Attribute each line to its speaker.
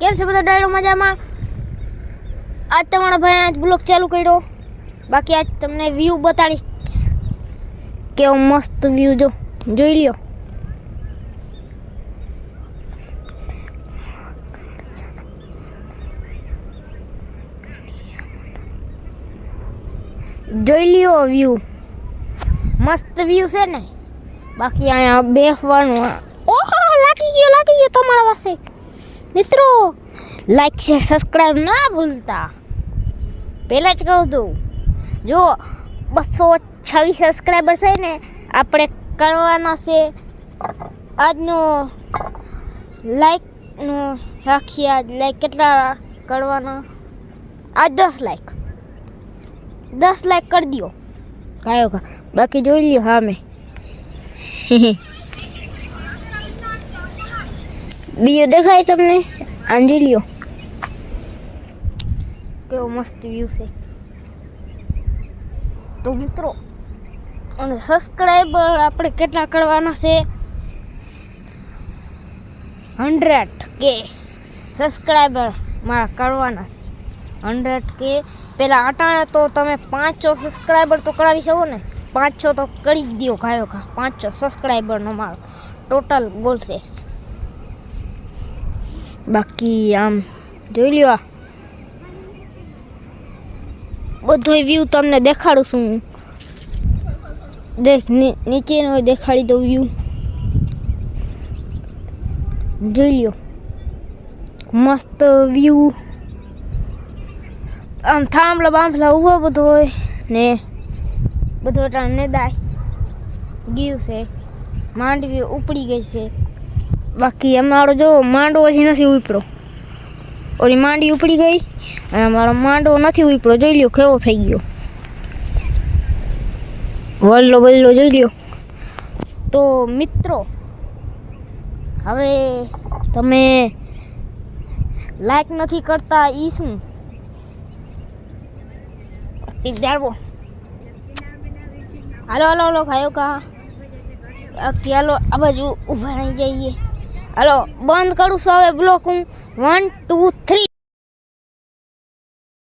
Speaker 1: કેમ છે બધા ડાયરો મજામાં? આજ તમારા ભાઈ આજ બ્લોગ ચાલુ કર્યો. બાકી આજ તમને વ્યૂ બતાડીશ. કેવો મસ્ત વ્યૂ જો. જોઈ લ્યો. જોઈ લ્યો વ્યૂ મસ્ત વ્યૂ છે ને. બાકી અહીંયા બેસવાનું. ઓહો, લાગી ગયો લાગી ગયો તમારા પાસે. મિત્રો લાઈક શેર સબસ્ક્રાઈબ ના ભૂલતા. પહેલાં જ કહું તું જો બસો છવ્વીસ સબસ્ક્રાઈબર છે ને, આપણે કરવાના છે આજનો લાઈકનો રાખીએ આજ. લાઈક કેટલા કરવાના? આજ દસ લાઈક દસ લાઈક કરી દો કાયો કા? બાકી જોઈ લ્યો હા મેં બીજો દેખાય તમને? આંજી લ્યો કેવો મસ્ત વ્યૂ છે. તો મિત્રો, અને સબસ્ક્રાઈબર આપણે કેટલા કરવાના છે? હંડ્રેડ કે સબસ્ક્રાઈબર મારા કરવાના છે. હંડ્રેડ કે પહેલાં અટાણે તો તમે પાંચસો સબસ્ક્રાઈબર તો કરાવી શકો ને? પાંચસો તો કરી જ દો ગાયો ઘા પાંચસો સબસ્ક્રાઈબરનો મારો ટોટલ ગોલ છે. બાકી આમ જોઈ લ્યો આ. બધો વ્યૂ તમને દેખાડું છું દેખ, ની- નીચેનો દેખાડી દઉં વ્યૂ જોઈ લ્યો. મસ્ત વ્યૂ આમ થાંભલા બાંભલા ઊભો બધો હોય ને બધો અટાણે દાય. ગયું છે. માંડવી ઉપડી ગઈ છે. બાકી અમારો જો માંડવો હજી નથી ઉપડ્યો. ઓલી માંડી ઉપડી ગઈ અને અમારો માંડવો નથી ઉપડ્યો. જોઈ લ્યો કેવો થઈ ગયો. વલ્લો વલ્લો જોઈ લ્યો. તો મિત્રો, હવે તમે લાઈક નથી કરતા ઈ શું? જાળવો. હાલો હાલો હાલો, ભાઈઓ કા? ચાલો આ બાજુ ઊભા રહી જઈએ. હાલો બંધ કરું છું હવે બ્લોક હું. One two three